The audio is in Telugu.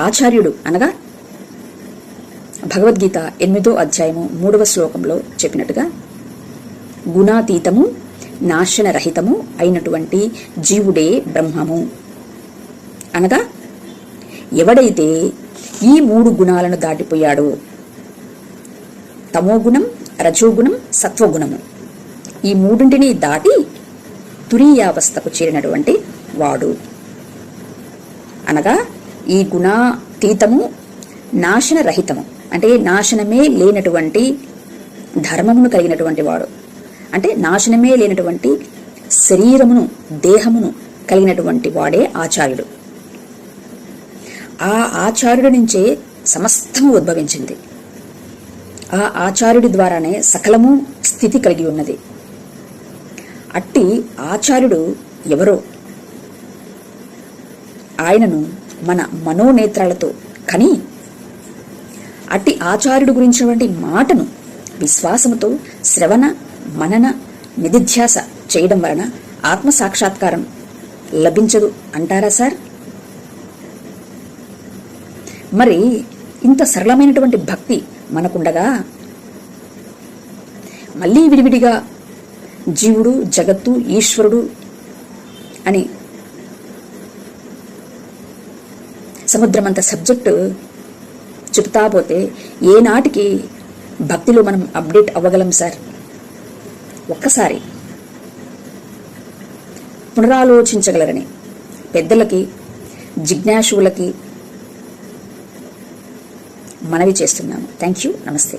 ఆచార్యుడు అనగా భగవద్గీత ఎనిమిదో అధ్యాయము మూడవ శ్లోకంలో చెప్పినట్టుగా గుణాతీతము నాశనరహితము అయినటువంటి జీవుడే బ్రహ్మము. అనగా ఎవడైతే ఈ మూడు గుణాలను దాటిపోయాడో తమోగుణం రజోగుణం సత్వగుణము ఈ మూడింటిని దాటి తురీయావస్థకు చేరినటువంటి వాడు. అనగా ఈ గుణాతీతము నాశనరహితము. అంటే నాశనమే లేనటువంటి ధర్మమును కలిగినటువంటి వాడు. అంటే నాశనమే లేనటువంటి శరీరమును దేహమును కలిగినటువంటి వాడే ఆచార్యుడు. ఆ ఆచార్యుడి నుంచే సమస్తము ఉద్భవించింది. ఆ ఆచార్యుడి ద్వారానే సకలము స్థితి కలిగి ఉన్నది. అట్టి ఆచార్యుడు ఎవరో? ఆయనను మన మనోనేత్రాలతో. కానీ అట్టి ఆచార్యుడు గురించినటువంటి మాటను విశ్వాసముతో శ్రవణ మనన నిధిధ్యాస చేయడం వలన ఆత్మ సాక్షాత్కారం లభించదు అంటారా సార్? మరి ఇంత సరళమైనటువంటి భక్తి మనకుండగా మళ్ళీ విడివిడిగా జీవుడు జగత్తు ఈశ్వరుడు అని సముద్రమంత సబ్జెక్టు చెబుతా పోతే ఏనాటికి భక్తిలో మనం అప్డేట్ అవ్వగలం సార్. ఒక్కసారి పునరాలోచించగలరని పెద్దలకి జిజ్ఞాసువులకి మనవి చేస్తున్నాము థ్యాంక్ యూ. నమస్తే.